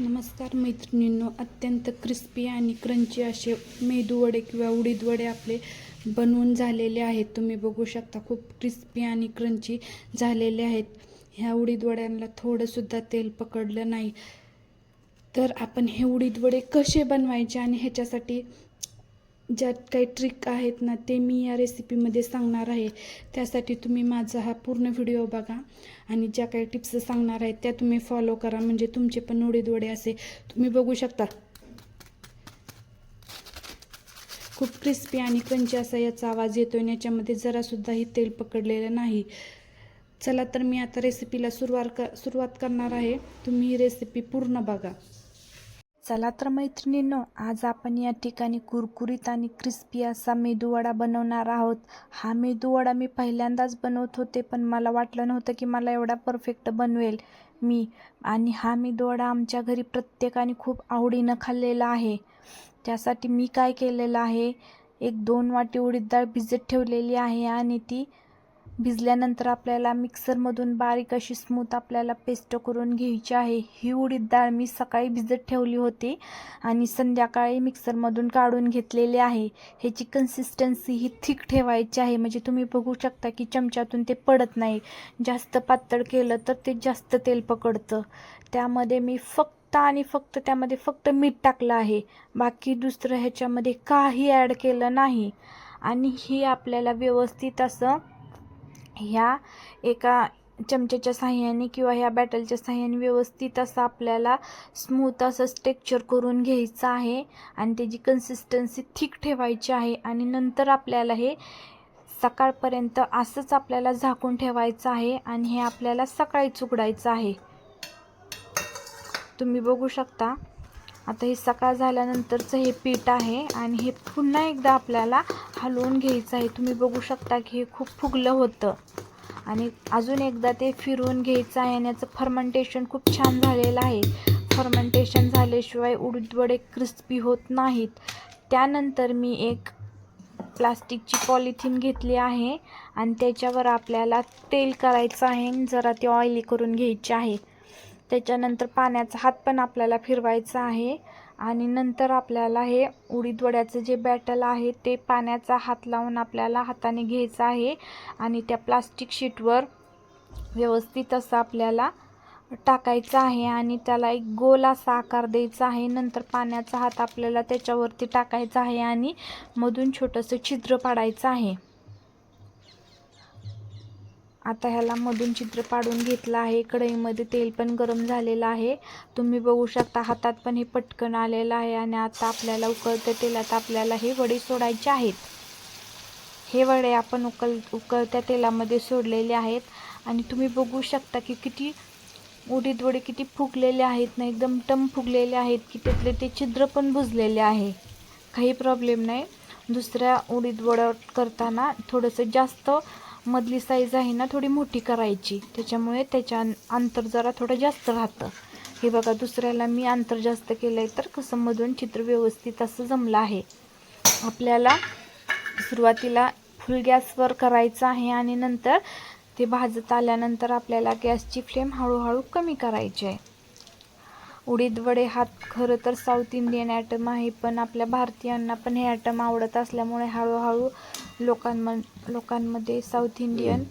नमस्कार मैत्रिणींनो अत्यंत क्रिस्पी आणि क्रंची असे मेदू वडे किंवा उडीद वडे आपले बनवून झालेले आहेत. तुम्ही बघू शकता खूप क्रिस्पी आणि क्रंची झालेले आहेत. ह्या उडीद वड्यांना थोडंसुद्धा तेल पकडलं नाही. तर आपण हे उडीद वडे कसे बनवायचे आणि ह्याच्यासाठी ज्यात काही ट्रिक आहेत ना ते मी या रेसिपीमध्ये सांगणार आहे. त्यासाठी तुम्ही माझा हा पूर्ण व्हिडिओ बघा आणि ज्या काही टिप्स सांगणार आहेत त्या तुम्ही फॉलो करा. म्हणजे तुमचे पण उडीद वडे असे तुम्ही बघू शकता. खूप क्रिस्पी आणि क्रंची असा याचा आवाज येतो आणि याच्यामध्ये जरासुद्धाही तेल पकडलेलं नाही. चला तर मी आता रेसिपीला सुरुवात क सुरुवात करणार आहे. तुम्ही ही रेसिपी पूर्ण बघा. चला तर मैत्रिणींनो आज आपण या ठिकाणी कुरकुरीत आणि क्रिस्पी असा मेदूवडा बनवणार आहोत. हा मेदूवडा मी पहिल्यांदाच बनवत होते पण मला वाटलं नव्हतं की मला एवढा परफेक्ट बनवेल मी. आणि हा मेदूवडा आमच्या घरी प्रत्येकाने खूप आवडीनं खाल्लेला आहे. त्यासाठी मी काय केलेलं आहे? एक दोन वाटी उडीद डाळ भिजत ठेवलेली आहे आणि ती भिजल्यानंतर आपल्याला मिक्सरमधून बारीक अशी स्मूथ आपल्याला पेस्ट करून घ्यायची आहे. ही उडीद डाळ मी सकाळी भिजत ठेवली होती आणि संध्याकाळी मिक्सरमधून काढून घेतलेली आहे. ह्याची कन्सिस्टन्सी ही थिक ठेवायची आहे. म्हणजे तुम्ही बघू शकता की चमच्यातून ते पडत नाही. जास्त पातळ केलं तर ते जास्त तेल पकडतं. त्यामध्ये मी फक्त आणि फक्त त्यामध्ये फक्त मीठ टाकलं आहे. बाकी दुसरं ह्याच्यामध्ये काही ॲड केलं नाही. आणि ही आपल्याला व्यवस्थित असं ह्या एका चमच्याच्या साह्याने किंवा ह्या बॅटलच्या साह्याने व्यवस्थित असं आपल्याला स्मूथ असं स्ट्रेक्चर करून घ्यायचं आहे. आणि त्याची कन्सिस्टन्सी थिक ठेवायची आहे. आणि नंतर आपल्याला हे सकाळपर्यंत असंच आपल्याला झाकून ठेवायचं आहे. आणि हे आपल्याला सकाळी चुकडायचं आहे. तुम्ही बघू शकता. आता हे सकाळ झाल्यानंतरचं हे पीठ आहे आणि हे पुन्हा एकदा आपल्याला हलवून घ्यायचं आहे. तुम्ही बघू शकता की हे खूप फुगलं होतं. आणि अजून एकदा ते फिरवून घ्यायचं आहे आणि याचं फर्मेंटेशन खूप छान झालेलं आहे. फर्मेंटेशन झाल्याशिवाय उडीदवडे क्रिस्पी होत नाहीत. त्यानंतर मी एक प्लास्टिकची पॉलिथिन घेतली आहे आणि त्याच्यावर आपल्याला तेल करायचं आहे जरा ते ऑइली करून घ्यायचे आहे. त्याच्यानंतर पाण्याचा हात पण आपल्याला फिरवायचा आहे. आणि नंतर आपल्याला हे उडीद वड्याचं जे बॅटल आहे ते पाण्याचा हात लावून आपल्याला हाताने घ्यायचं आहे. आणि त्या प्लास्टिक शीटवर व्यवस्थित असं आपल्याला टाकायचं आहे. आणि त्याला एक गोल असा आकार द्यायचा आहे. नंतर पाण्याचा हात आपल्याला त्याच्यावरती टाकायचा आहे. आणि मधून छोटंसं छिद्र पाडायचं आहे. आता ह्याला मधून चित्र पाडून घेतलं आहे. कढईमध्ये तेल पण गरम झालेलं आहे. तुम्ही बघू शकता हातात पण हे पटकन आलेलं आहे आणि आता आपल्याला उकळत्या तेलात आपल्याला हे वडे सोडायचे आहेत. हे वडे आपण उकल उकळत्या तेलामध्ये सोडलेले आहेत. आणि तुम्ही बघू शकता की किती उडीद वडे किती फुगलेले आहेत ना एकदम टम फुगलेले आहेत की त्यातले ते छिद्र पण बुजलेले आहे. काही प्रॉब्लेम नाही. दुसऱ्या उडीद वडं करताना थोडंसं जास्त मधली साईज आहे ना थोडी मोठी करायची. त्याच्यामुळे त्याच्या अंतर जरा थोडं जास्त राहतं. हे बघा दुसऱ्याला मी अंतर जास्त केलं आहे तर कसं मधून चित्र व्यवस्थित असं जमलं आहे. आपल्याला सुरुवातीला फुल गॅसवर करायचं आहे आणि नंतर ते भाजत आल्यानंतर आपल्याला गॅसची फ्लेम हळूहळू कमी करायची आहे. उडीद वडे हा खरं तर साऊथ इंडियन ॲटम आहे पण आपल्या भारतीयांना पण हे ॲटम आवडत असल्यामुळे हळूहळू लोकांम लोकांमध्ये साऊथ इंडियन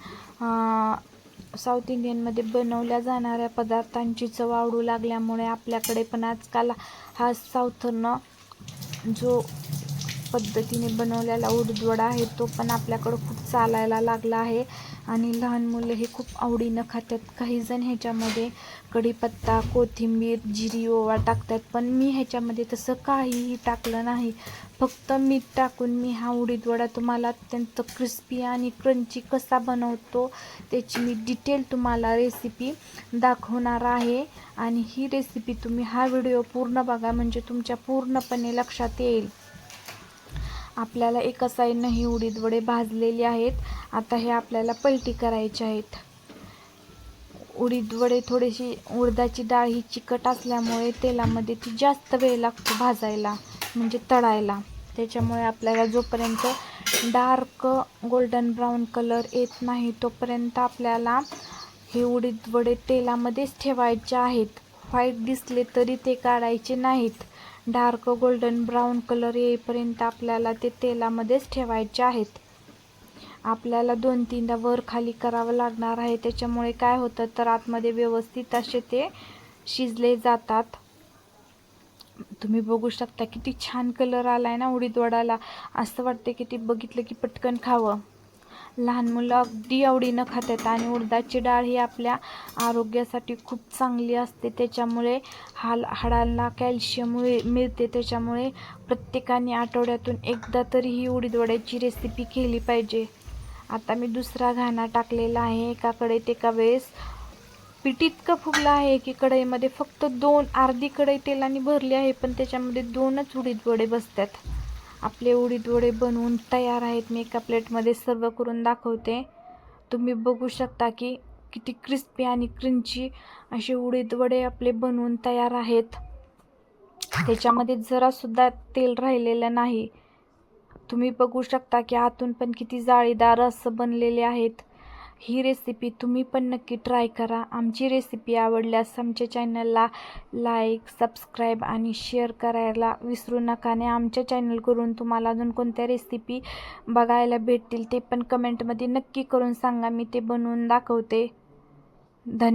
साऊथ इंडियनमध्ये बनवल्या जाणाऱ्या पदार्थांची चव आवडू लागल्यामुळे आपल्याकडे पण आजकाल हा साऊथनं जो पद्धतीने बनवलेला उडीदवडा आहे तो पण आपल्याकडं खूप चालायला लागला आहे. आणि लहान मुलं हे खूप आवडीनं खातात. काही जण ह्याच्यामध्ये कढीपत्ता कोथिंबीर जिरी ओवा टाकतात पण मी ह्याच्यामध्ये तसं काहीही टाकलं नाही. फक्त मीठ टाकून मी हा उडीदवडा तुम्हाला अत्यंत क्रिस्पी आणि क्रंची कसा बनवतो त्याची मी डिटेल तुम्हाला रेसिपी दाखवणार आहे. आणि ही रेसिपी तुम्ही हा व्हिडिओ पूर्ण बघा म्हणजे तुमच्या पूर्णपणे लक्षात येईल. आपल्याला एका साईडनं ही उडीद वडे भाजलेली आहेत. आता हे आपल्याला पलटी करायचे आहेत. उडीद वडे थोडीशी उडदाची डाळ ही चिकट असल्यामुळे तेलामध्ये ती जास्त वेळ लागतो भाजायला म्हणजे तळायला. त्याच्यामुळे आपल्याला जोपर्यंत डार्क गोल्डन ब्राऊन कलर येत नाही तोपर्यंत आपल्याला हे उडीद वडे तेलामध्येच ठेवायचे आहेत. व्हाईट दिसले तरी ते काढायचे नाहीत. डार्क गोल्डन ब्राऊन कलर येईपर्यंत आपल्याला ते तेलामध्येच ठेवायचे आहेत. आपल्याला दोन तीनदा वर खाली करावं लागणार आहे. त्याच्यामुळे काय होतं तर आतमध्ये व्यवस्थित असे ते शिजले जातात. तुम्ही बघू शकता किती छान कलर आला आहे ना उडीद वडाला. असं वाटतं की ते बघितलं की पटकन खावं. लहान मुलं अगदी आवडीनं खातात आणि उडदाची डाळ ही आपल्या आरोग्यासाठी खूप चांगली असते. त्याच्यामुळे हाल हाडांना कॅल्शियम मिळ मिळते. त्याच्यामुळे प्रत्येकाने आठवड्यातून एकदा तरी ही उडीद वड्याची रेसिपी केली पाहिजे. आता मी दुसरा घाणा टाकलेला आहे. एका कढईत एका वेळेस पीठ इतकं फुगलं आहे की कढईमध्ये फक्त दोन अर्धी कढई तेलाने भरली आहे पण त्याच्यामध्ये दोनच उडीद वडे बसतात. आपले उडीद वडे बनवून तयार आहेत. मी एका प्लेटमध्ये सर्व करून दाखवते. तुम्ही बघू शकता की किती क्रिस्पी आणि क्रिंची असे उडीद वडे आपले बनवून तयार आहेत. त्याच्यामध्ये जरासुद्धा तेल राहिलेलं नाही. तुम्ही बघू शकता की आतून पण किती जाळीदार असं बनलेले आहेत. ही रेसिपी तुम्ही पण नक्की ट्राय करा. आमची रेसिपी आवडल्यास आमच्या चॅनलला लाईक सबस्क्राईब आणि शेअर करायला विसरू नका आणि आमच्या चॅनलकडून तुम्हाला अजून कोणत्या रेसिपी बघायला भेटतील ते पण कमेंटमध्ये नक्की करून सांगा. मी ते बनवून दाखवते. धन्य